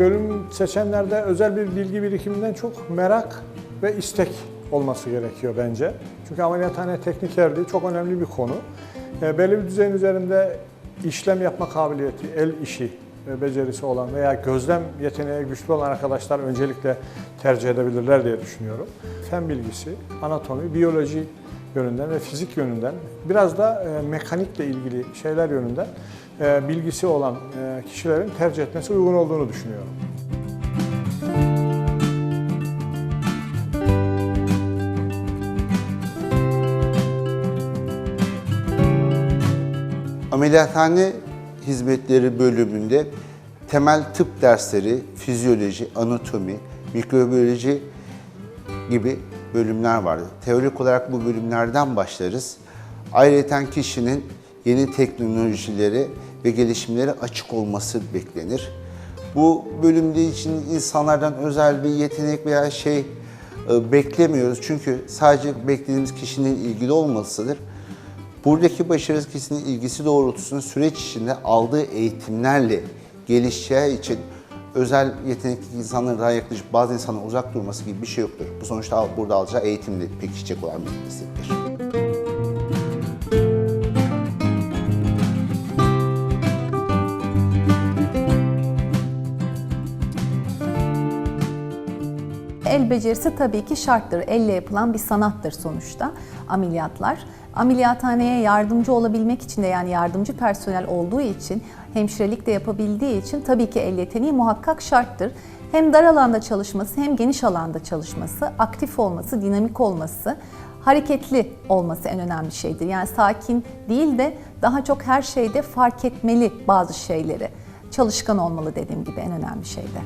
bölüm seçenlerde özel bir bilgi birikiminden çok merak ve istek olması gerekiyor bence. Çünkü ameliyathane teknikerliği çok önemli bir konu. E, belli bir düzeyin üzerinde işlem yapma kabiliyeti, el işi e, becerisi olan veya gözlem yeteneği güçlü olan arkadaşlar öncelikle tercih edebilirler diye düşünüyorum. Fen bilgisi, anatomi, biyoloji yönünden ve fizik yönünden biraz da e, mekanikle ilgili şeyler yönünden e, bilgisi olan e, kişilerin tercih etmesi uygun olduğunu düşünüyorum. Ameliyathane hizmetleri bölümünde temel tıp dersleri, fizyoloji, anatomi, mikrobiyoloji gibi bölümler vardı. Teorik olarak bu bölümlerden başlarız. Ayrıca kişinin yeni teknolojilere ve gelişimlere açık olması beklenir. Bu bölümde için insanlardan özel bir yetenek veya şey e, beklemiyoruz. Çünkü sadece beklediğimiz kişinin ilgili olmasıdır. Buradaki başarı kişinin ilgisi doğrultusunda süreç içinde aldığı eğitimlerle gelişeceği için özel yetenekli insanların daha yaklaşıp bazı insanların uzak durması gibi bir şey yoktur. Bu sonuçta burada alacağı eğitimle pekişecek olan bir meslektir. El becerisi tabii ki şarttır. Elle yapılan bir sanattır sonuçta ameliyatlar. Ameliyathaneye yardımcı olabilmek için de yani yardımcı personel olduğu için, hemşirelik de yapabildiği için tabii ki el yeteneği muhakkak şarttır. Hem dar alanda çalışması hem geniş alanda çalışması, aktif olması, dinamik olması, hareketli olması en önemli şeydir. Yani sakin değil de daha çok her şeyde fark etmeli bazı şeyleri. Çalışkan olmalı dediğim gibi en önemli şey de.